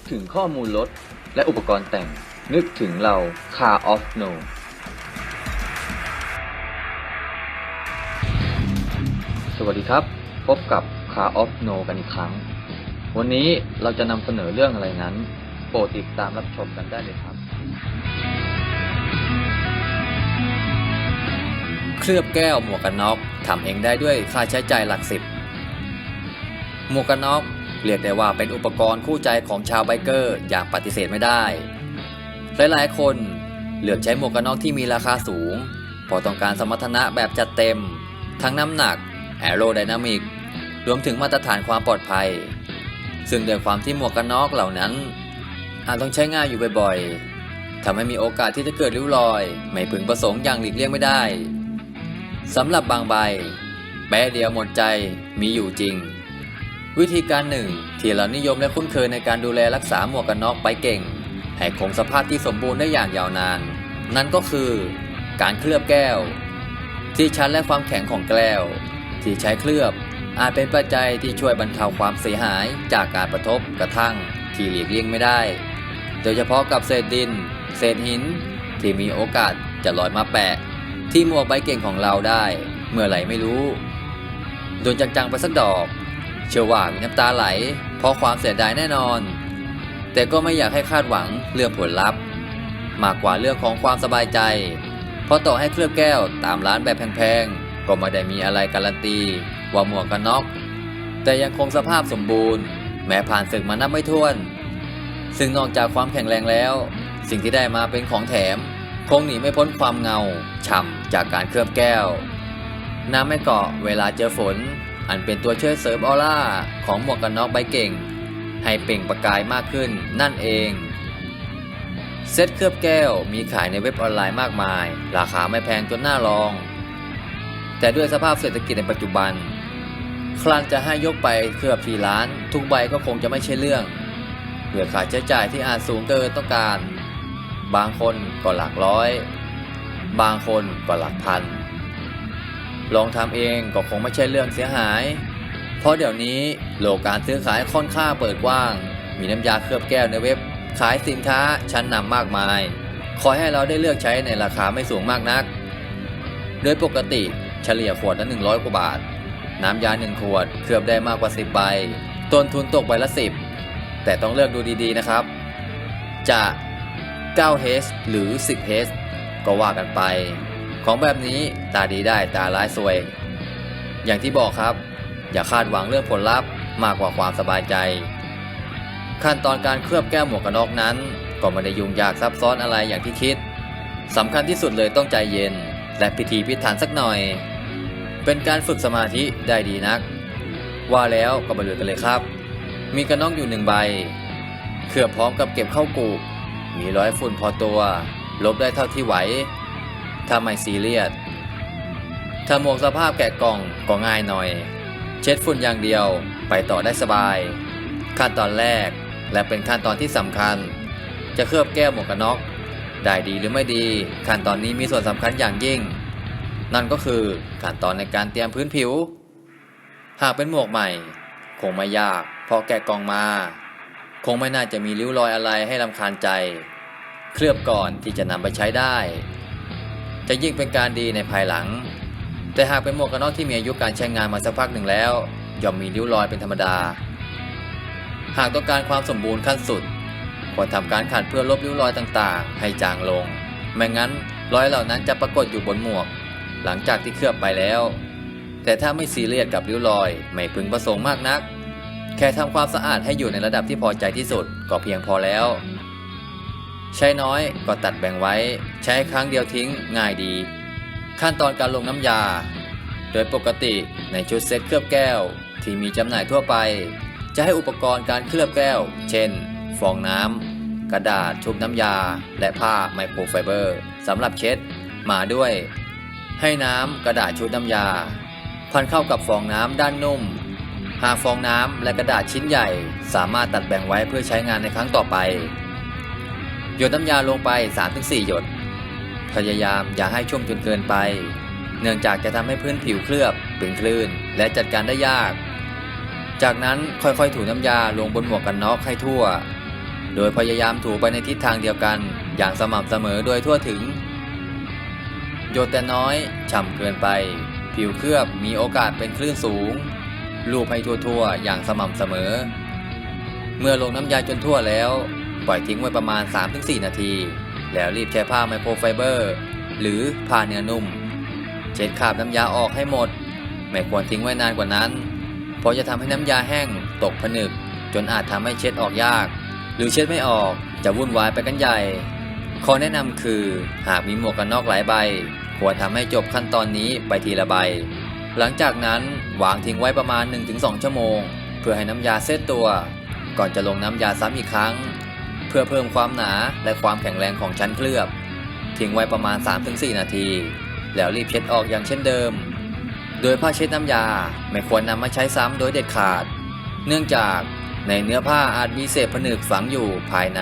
กถึงข้อมูลรถและอุปกรณ์แต่ง นึกถึงเรา Car of No สวัสดีครับ พบกับ Car of No กันอีกครั้ง วันนี้เราจะนำเสนอเรื่องอะไรนั้น โปรดติดตามรับชมกันได้เลยครับ เคลือบแก้วหมวกกันน็อกทำเองได้ด้วยค่าใช้จ่ายหลักสิบหมวกกันน็อก เรียกได้ว่าเป็นอุปกรณ์คู่ใจของชาวไบเกอร์อย่างปฏิเสธไม่ได้ หลายๆ คนเลือกใช้หมวกกันน็อกที่มีราคาสูงเพราะต้องการสมรรถนะแบบจัดเต็ม ทั้งน้ำหนักแอโรไดนามิกรวมถึงมาตรฐานความปลอดภัย ซึ่งด้วยความที่หมวกกันน็อกเหล่านั้น อาจต้องใช้ง่ายอยู่บ่อยๆทำให้มีโอกาสที่จะเกิดริ้วรอย ไม่พึงประสงค์อย่างหลีกเลี่ยงไม่ได้สำหรับบางใบแปะเดียวหมดใจมีอยู่จริง วิธีการหนึ่งที่เรานิยมและคุ้นเคยในการดูแลรักษาหมวกกันน็อกไปเก่ง ให้คงสภาพที่สมบูรณ์ได้อย่างยาวนาน นั่นก็คือ การเคลือบแก้ว ที่ชั้นและความแข็งของแก้ว ที่ใช้เคลือบ อาจเป็นปัจจัยที่ช่วยบรรเทาความเสียหายจากการประทบกระทั่งที่หลีกเลี่ยงไม่ได้ โดยเฉพาะกับเศษดิน เศษหิน ที่มีโอกาสจะลอยมาแปะ ที่หมวกใบเก่งของเราได้ เมื่อไหร่ไม่รู้โดนจังๆไปสักดอก เชื่อว่ามีน้ำตาไหล เพราะความเสียดายแน่นอน แต่ก็ไม่อยากให้คาดหวังเรื่องผลลัพธ์ มากกว่าเรื่องของความสบายใจ เพราะต่อให้เคลือบแก้วตามร้านแบบแพงๆ ก็ไม่ได้มีอะไรการันตี ว่าหมวกกันน็อก แต่ยังคงสภาพสมบูรณ์ แม้ผ่านศึกมานับไม่ถ้วน ซึ่งนอกจากความแข็งแรงแล้ว สิ่งที่ได้มาเป็นของแถม คงหนีไม่พ้นความเงาฉ่ำจากการเคลือบแก้ว น้ำไม่เกาะเวลาเจอฝน อันเป็นตัวช่วยเสริมออร่าของหมวกกันน็อกใบเก่ง ให้เปล่งประกายมากขึ้นนั่นเอง เซ็ตเคลือบแก้วมีขายในเว็บออนไลน์มากมาย ราคาไม่แพงจนน่าลอง แต่ด้วยสภาพเศรษฐกิจในปัจจุบันครั้นจะให้ยกไปเคลือบที่ร้าน ทุกใบก็คงจะไม่ใช่เรื่องเพื่อค่าใช้จ่ายที่อาจสูงเกินต้องการ บางคนก็หลักร้อย บางคนก็หลักพัน ลองทำเองก็คงไม่ใช่เรื่องเสียหาย เพราะเดี๋ยวนี้โลกการซื้อขายค่อนข้างเปิดกว้าง มีน้ำยาเคลือบแก้วในเว็บ ขายสินค้าชั้นนำมากมาย คอยให้เราได้เลือกใช้ในราคาไม่สูงมากนัก โดยปกติเฉลี่ยขวดละ100 กว่าบาท น้ำยา1ขวดเคลือบได้มากกว่า 10 ใบ ต้นทุนตกใบละ 10 แต่ต้องเลือกดูดีๆนะครับ จะ 9H หรือ 10H ก็ว่ากันไป ของแบบนี้ตาดีได้ตาร้ายสวย อย่างที่บอกครับ อย่าคาดหวังเรื่องผลลัพธ์มากกว่าความสบายใจ ขั้นตอนการเคลือบแก้วหมวกกันน็อกนั้น ก็ไม่ได้ยุ่งยากซับซ้อนอะไรอย่างที่คิดสำคัญที่สุดเลยต้องใจเย็น และพิธีพิถันสักหน่อย เป็นการฝึกสมาธิได้ดีนัก ว่าแล้วก็มาดูกันเลยครับ มีกระน็อกอยู่หนึ่งใบ เคลือบพร้อมกับเก็บเข้ากูมีร้อยฝุ่นพอตัว ลบได้เท่าที่ไหว ถ้าไม่ซีเรียสถ้าหมวกสภาพแกะกล่องก็ง่ายหน่อย เช็ดฝุ่นอย่างเดียวไปต่อได้สบาย ขั้นตอนแรกและเป็นขั้นตอนที่สำคัญ จะเคลือบแก้วหมวกกันน็อกได้ดีหรือไม่ดี ขั้นตอนนี้มีส่วนสำคัญอย่างยิ่ง นั่นก็คือขั้นตอนในการเตรียมพื้นผิว หากเป็นหมวกใหม่ คงไม่ยากเพราะแกะกล่องมา คงไม่น่าจะมีริ้วรอยอะไรให้ลำคาญใจ เคลือบก่อนที่จะนำไปใช้ได้ จะยิ่งเป็นการดีในภายหลัง แต่หากเป็นหมวกกันน็อกที่มีอายุการใช้งานมาสักพักหนึ่งแล้ว ย่อมมีริ้วรอยเป็นธรรมดา หากต้องการความสมบูรณ์ขั้นสุดควรทำการขัดเพื่อลบริ้วรอยต่างๆ ให้จางลง ไม่งั้นรอยเหล่านั้นจะปรากฏอยู่บนหมวก หลังจากที่เคลือบไปแล้ว แต่ถ้าไม่ซีเรียสกับริ้วรอย ไม่พึงประสงค์มากนัก แค่ทำความสะอาดให้อยู่ในระดับที่พอใจที่สุดก็เพียงพอแล้ว ใช้น้อยก็ตัดแบ่งไว้ ใช้ครั้งเดียวทิ้งง่ายดี ขั้นตอนการลงน้ำยา โดยปกติในชุดเซ็ตเคลือบแก้ว ที่มีจำหน่ายทั่วไป จะให้อุปกรณ์การเคลือบแก้ว เช่น ฟองน้ำกระดาษชุบน้ำยา และผ้าไมโครไฟเบอร์สำหรับเช็ดมาด้วย ให้น้ำกระดาษชุบน้ำยา พันเข้ากับฟองน้ำด้านนุ่มหากฟองน้ำและกระดาษชิ้นใหญ่ สามารถตัดแบ่งไว้เพื่อใช้งานในครั้งต่อไป หยดน้ำยาลงไป 3-4 หยด พยายามอย่าให้ชุ่มจนเกินไป เนื่องจากจะทำให้พื้นผิวเคลือบเป็น คลื่น และจัดการได้ยาก จากนั้นค่อยๆ ถูน้ำยาลงบนหมวกกันน็อกให้ทั่ว โดยพยายามถูไปในทิศทางเดียวกัน อย่างสม่ำเสมอโดยทั่วถึง หยดแต่น้อยฉ่ำเกินไป ผิวเคลือบมีโอกาสเป็นคลื่นสูง ลูบให้ทั่วๆ อย่างสม่ำเสมอ เมื่อลงน้ำยาจนทั่วแล้ว ล่อยทิ้งไว้ประมาณ 3-4 นาที แล้วรีบใช้ผ้าไมโครไฟเบอร์ หรือผ้าเนื้อนุ่ม เช็ดคราบน้ำยาออกให้หมด ไม่ควรทิ้งไว้นานกว่านั้น เพราะจะทำให้น้ำยาแห้งตกผนึก จนอาจทำให้เช็ดออกยาก หรือเช็ดไม่ออกจะวุ่นวายไปกันใหญ่ข้อแนะนำคือหากมีหมวกกันน็อกหลายใบ ควรทำให้จบขั้นตอนนี้ไปทีละใบ หลังจากนั้นวางทิ้งไว้ประมาณ 1-2 ชั่วโมง เพื่อให้น้ำยาเซตตัว ก่อนจะลงน้ำยาซ้ำอีกครั้ง เพื่อเพิ่มความหนาและความแข็งแรงของชั้นเคลือบ ทิ้งไว้ประมาณ 3-4 นาที แล้วรีบเช็ดออกอย่างเช่นเดิม โดยผ้าเช็ดน้ำยาไม่ควรนำมาใช้ซ้ำโดยเด็ดขาด เนื่องจากในเนื้อผ้าอาจมีเศษผนึกฝังอยู่ภายใน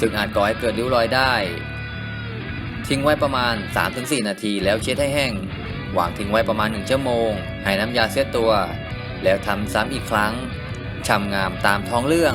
ซึ่งอาจก่อให้เกิดริ้วรอยได้ ทิ้งไว้ประมาณ 3-4 นาทีแล้วเช็ดให้แห้งวางทิ้งไว้ประมาณ 1 ชั่วโมง ให้น้ำยาเซตตัว แล้วทำซ้ำอีกครั้งช่ำงามตามท้องเรื่อง